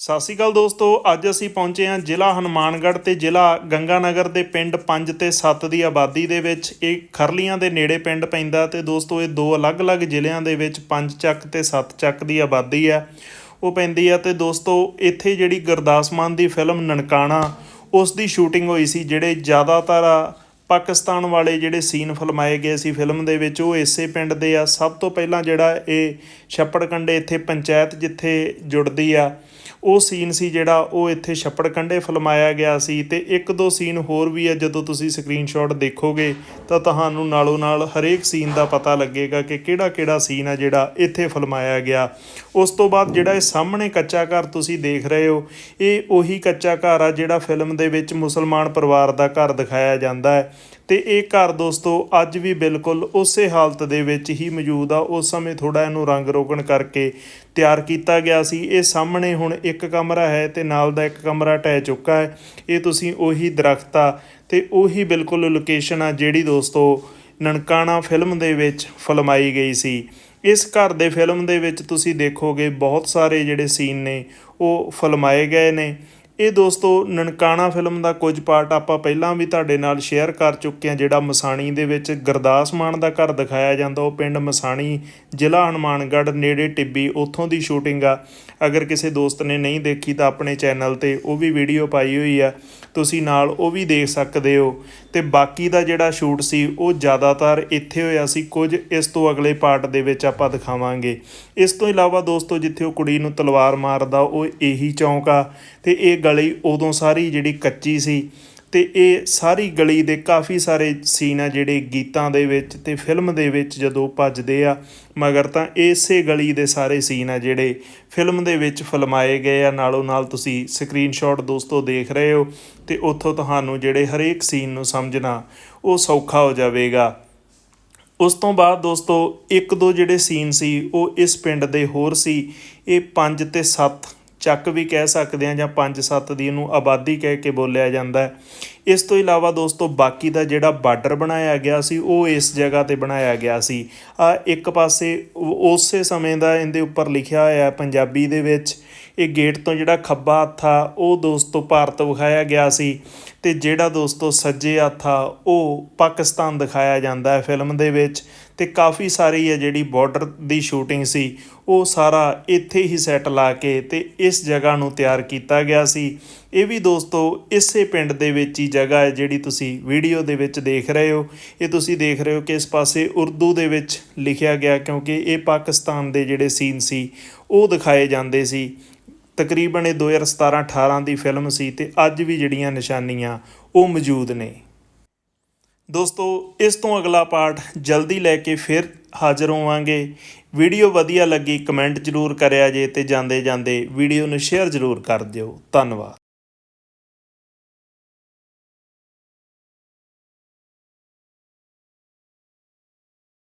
ਸਤਿ ਸ਼੍ਰੀ ਅਕਾਲ ਦੋਸਤੋ, ਅੱਜ ਅਸੀਂ ਪਹੁੰਚੇ ਹਾਂ ਜ਼ਿਲ੍ਹਾ ਹਨੂਮਾਨਗੜ੍ਹ ਤੇ ਜ਼ਿਲ੍ਹਾ ਗੰਗਾਨਗਰ ਦੇ ਪਿੰਡ 5 ਤੇ 7 ਦੀ ਆਬਾਦੀ ਦੇ ਵਿੱਚ। ਇਹ ਖਰਲੀਆਂ ਦੇ ਨੇੜੇ ਪਿੰਡ ਪੈਂਦਾ ਤੇ ਦੋਸਤੋ, ਇਹ ਦੋ ਅਲੱਗ-ਅਲੱਗ ਜ਼ਿਲ੍ਹਿਆਂ ਦੇ ਵਿੱਚ 5 ਚੱਕ ਤੇ 7 ਚੱਕ ਦੀ ਆਬਾਦੀ ਹੈ। ਉਹ ਪੈਂਦੀ ਆ ਤੇ ਦੋਸਤੋ, ਇੱਥੇ ਜਿਹੜੀ ਗੁਰਦਾਸ ਮਾਨ ਦੀ ਫਿਲਮ ਨਨਕਾਣਾ, ਉਸ ਦੀ ਸ਼ੂਟਿੰਗ ਹੋਈ ਸੀ, ਜਿਹੜੇ ਜ਼ਿਆਦਾਤਰ ਪਾਕਿਸਤਾਨ ਵਾਲੇ ਜਿਹੜੇ ਸੀਨ ਫਿਲਮਾਏ ਗਏ ਸੀ ਫਿਲਮ ਦੇ ਵਿੱਚ, ਉਹ ਇਸੇ ਪਿੰਡ ਦੇ ਆ। ਸਭ ਤੋਂ ਪਹਿਲਾਂ ਜਿਹੜਾ ਇਹ ਛੱਪੜ ਕੰਡੇ ਇੱਥੇ ਪੰਚਾਇਤ ਜਿੱਥੇ ਜੁੜਦੀ ਆ, ਉਹ ਸੀਨ ਸੀ ਜਿਹੜਾ ਉਹ ਇੱਥੇ ਛੱਪੜ ਕੰਡੇ ਫਿਲਮਾਇਆ ਗਿਆ ਸੀ। ਤੇ ਇੱਕ ਦੋ ਸੀਨ ਹੋਰ ਵੀ ਆ, ਜਦੋਂ ਤੁਸੀਂ ਸਕਰੀਨਸ਼ਾਟ ਦੇਖੋਗੇ, ਤਾਂ ਤੁਹਾਨੂੰ ਨਾਲੋਂ ਨਾਲ ਹਰੇਕ ਸੀਨ ਦਾ ਪਤਾ ਲੱਗੇਗਾ ਕਿ ਕਿਹੜਾ ਕਿਹੜਾ ਸੀਨ ਆ ਜਿਹੜਾ ਇੱਥੇ ਫਿਲਮਾਇਆ ਗਿਆ। ਉਸ ਤੋਂ ਬਾਅਦ ਜਿਹੜਾ ਇਹ ਸਾਹਮਣੇ ਕੱਚਾ ਘਰ ਤੁਸੀਂ ਦੇਖ ਰਹੇ ਹੋ, ਇਹ ਉਹੀ ਕੱਚਾ ਘਰ ਆ ਜਿਹੜਾ ਫਿਲਮ ਦੇ ਵਿੱਚ ਮੁਸਲਮਾਨ ਪਰਿਵਾਰ ਦਾ ਘਰ ਦਿਖਾਇਆ ਜਾਂਦਾ ਹੈ। ਤੇ ਇਹ ਘਰ ਦੋਸਤੋ ਅੱਜ ਵੀ ਬਿਲਕੁਲ ਉਸੇ ਹਾਲਤ ਦੇ ਵਿੱਚ ਹੀ ਮੌਜੂਦ ਆ। ਉਸ ਸਮੇਂ ਥੋੜਾ ਇਹਨੂੰ ਰੰਗ ਰੋਗਣ ਕਰਕੇ ਤਿਆਰ ਕੀਤਾ ਗਿਆ ਸੀ। ਇਹ ਸਾਹਮਣੇ ਹੁਣ ਇੱਕ ਕਮਰਾ ਹੈ ਤੇ ਨਾਲ ਦਾ ਇੱਕ ਕਮਰਾ ਟਹਿ ਚੁੱਕਾ ਹੈ। ਇਹ ਤੁਸੀਂ ਉਹੀ ਦਰਖਤ ਆ ਤੇ ਉਹੀ ਬਿਲਕੁਲ ਲੋਕੇਸ਼ਨ ਆ ਜਿਹੜੀ ਦੋਸਤੋ ਨਨਕਾਣਾ ਫਿਲਮ ਦੇ ਵਿੱਚ ਫਲਮਾਈ ਗਈ ਸੀ। ਇਸ ਘਰ ਦੇ ਫਿਲਮ ਦੇ ਵਿੱਚ ਤੁਸੀਂ ਦੇਖੋਗੇ ਬਹੁਤ ਸਾਰੇ ਜਿਹੜੇ ਸੀਨ ਨੇ ਉਹ ਫਲਮਾਏ ਗਏ ਨੇ। ਇਹ ਦੋਸਤੋ, ਨਨਕਾਣਾ ਫਿਲਮ ਦਾ ਕੁਝ ਪਾਰਟ ਆਪਾਂ ਪਹਿਲਾਂ ਵੀ ਤੁਹਾਡੇ ਨਾਲ ਸ਼ੇਅਰ ਕਰ ਚੁੱਕੇ ਹਾਂ, ਜਿਹੜਾ ਮਸਾਣੀ ਦੇ ਵਿੱਚ ਗੁਰਦਾਸ ਮਾਨ ਦਾ ਘਰ ਦਿਖਾਇਆ ਜਾਂਦਾ। ਉਹ ਪਿੰਡ ਮਸਾਣੀ, ਜ਼ਿਲ੍ਹਾ ਹਨੂਮਾਨਗੜ੍ਹ, ਨੇੜੇ ਟਿੱਬੀ, ਉੱਥੋਂ ਦੀ ਸ਼ੂਟਿੰਗ ਆ। ਅਗਰ ਕਿਸੇ ਦੋਸਤ ਨੇ ਨਹੀਂ ਦੇਖੀ ਤਾਂ ਆਪਣੇ ਚੈਨਲ ਤੇ ਉਹ ਵੀ ਵੀਡੀਓ ਪਾਈ ਹੋਈ ਆ। ਤੁਸੀਂ ਨਾਲ ਉਹ ਵੀ ਦੇਖ ਸਕਦੇ ਹੋ। ਤੇ ਬਾਕੀ ਦਾ ਜਿਹੜਾ ਸ਼ੂਟ ਸੀ, ਉਹ ਜ਼ਿਆਦਾਤਰ ਇੱਥੇ ਹੋਇਆ ਸੀ। ਕੁਝ ਇਸ ਤੋਂ ਅਗਲੇ ਪਾਰਟ ਦੇ ਵਿੱਚ ਆਪਾਂ ਦਿਖਾਵਾਂਗੇ। ਇਸ ਤੋਂ ਇਲਾਵਾ ਦੋਸਤੋ, ਜਿੱਥੇ ਉਹ ਕੁੜੀ ਨੂੰ ਤਲਵਾਰ ਮਾਰਦਾ, ਉਹ ਇਹੀ ਚੌਂਕ ਆ। ਤੇ ਇਹ ਗਲੀ ਉਦੋਂ ਸਾਰੀ ਜਿਹੜੀ ਕੱਚੀ ਸੀ ਤੇ ਇਹ ਸਾਰੀ ਗਲੀ ਦੇ ਕਾਫੀ ਸਾਰੇ ਸੀਨ ਆ ਜਿਹੜੇ ਗੀਤਾਂ ਦੇ ਵਿੱਚ ਤੇ ਫਿਲਮ ਦੇ ਵਿੱਚ ਜਦੋਂ ਭੱਜਦੇ ਆ, ਮਗਰ ਤਾਂ ਇਸੇ ਗਲੀ ਦੇ ਸਾਰੇ ਸੀਨ ਆ ਜਿਹੜੇ ਫਿਲਮ ਦੇ ਵਿੱਚ ਫਿਲਮਾਏ ਗਏ ਆ। ਨਾਲੋਂ ਨਾਲ ਤੁਸੀਂ ਸਕਰੀਨਸ਼ਾਟ ਦੋਸਤੋ ਦੇਖ ਰਹੇ ਹੋ ਤੇ ਉੱਥੋਂ ਤੁਹਾਨੂੰ ਜਿਹੜੇ ਹਰੇਕ ਸੀਨ ਨੂੰ ਸਮਝਣਾ ਉਹ ਸੌਖਾ ਹੋ ਜਾਵੇਗਾ। ਉਸ ਤੋਂ ਬਾਅਦ ਦੋਸਤੋ ਇੱਕ ਦੋ ਜਿਹੜੇ ਸੀਨ ਸੀ ਉਹ ਇਸ ਪਿੰਡ ਦੇ ਹੋਰ ਸੀ, ਇਹ 5 ਤੇ 7 ਚੱਕ ਵੀ ਕਹਿ ਸਕਦੇ ਆ ਜਾਂ 5-7 ਦੀ ਇਹਨੂੰ ਆਬਾਦੀ ਕਹਿ ਕੇ ਬੋਲਿਆ ਜਾਂਦਾ ਹੈ। ਇਸ ਤੋਂ ਇਲਾਵਾ ਦੋਸਤੋ, ਬਾਕੀ ਦਾ ਜਿਹੜਾ ਬਾਰਡਰ ਬਣਾਇਆ ਗਿਆ ਸੀ, ਉਹ ਇਸ ਜਗ੍ਹਾ ਤੇ ਬਣਾਇਆ ਗਿਆ ਸੀ। ਆ ਇੱਕ ਪਾਸੇ ਉਸੇ ਸਮੇਂ ਦਾ ਇਹਦੇ ਉੱਪਰ ਲਿਖਿਆ ਹੋਇਆ ਹੈ, ਪੰਜਾਬੀ ਦੇ ਵਿੱਚ। ਇਹ ਗੇਟ ਤੋਂ ਜਿਹੜਾ ਖੱਬਾ ਹੱਥ ਆ, ਉਹ ਦੋਸਤੋ ਭਾਰਤ ਵਿਖਾਇਆ ਗਿਆ ਸੀ ਤੇ ਜਿਹੜਾ ਦੋਸਤੋ ਸੱਜੇ ਹੱਥ ਆ, ਉਹ ਪਾਕਿਸਤਾਨ ਦਿਖਾਇਆ ਜਾਂਦਾ ਹੈ ਫਿਲਮ ਦੇ ਵਿੱਚ ਤੇ ਕਾਫੀ ਸਾਰੀ ਹੈ ਜਿਹੜੀ ਬਾਰਡਰ ਦੀ ਸ਼ੂਟਿੰਗ ਸੀ, ਉਹ ਸਾਰਾ ਇੱਥੇ ਹੀ ਸੈੱਟ ਲਾ ਕੇ ਤੇ ਇਸ ਜਗ੍ਹਾ ਨੂੰ ਤਿਆਰ ਕੀਤਾ ਗਿਆ ਸੀ। ਇਹ ਵੀ ਦੋਸਤੋ ਇਸੇ ਪਿੰਡ ਦੇ ਵਿੱਚ ਹੀ ਜਗ੍ਹਾ ਹੈ ਜਿਹੜੀ ਤੁਸੀਂ ਵੀਡੀਓ ਦੇ ਵਿੱਚ ਦੇਖ ਰਹੇ ਹੋ। ਇਹ ਤੁਸੀਂ ਦੇਖ ਰਹੇ ਹੋ ਕਿ ਇਸ ਪਾਸੇ ਉਰਦੂ ਦੇ ਵਿੱਚ ਲਿਖਿਆ ਗਿਆ ਕਿਉਂਕਿ ਇਹ ਪਾਕਿਸਤਾਨ ਦੇ ਜਿਹੜੇ ਸੀਨ ਸੀ, ਉਹ ਦਿਖਾਏ ਜਾਂਦੇ ਸੀ। ਤਕਰੀਬਨ ਇਹ 2017-18 ਦੀ ਫਿਲਮ ਸੀ ਤੇ ਅੱਜ ਵੀ ਜਿਹੜੀਆਂ ਨਿਸ਼ਾਨੀਆਂ ਉਹ ਮੌਜੂਦ ਨੇ। ਦੋਸਤੋ, ਇਸ ਤੋਂ ਅਗਲਾ ਪਾਰਟ ਜਲਦੀ ਲੈ ਕੇ ਫਿਰ ਹਾਜ਼ਰ ਹੋਵਾਂਗੇ। ਵੀਡੀਓ ਵਧੀਆ ਲੱਗੀ, ਕਮੈਂਟ ਜ਼ਰੂਰ ਕਰਿਆ ਜੇ ਤੇ ਜਾਂਦੇ ਜਾਂਦੇ ਵੀਡੀਓ ਨੂੰ ਸ਼ੇਅਰ ਜ਼ਰੂਰ ਕਰ ਦਿਓ। ਧੰਨਵਾਦ।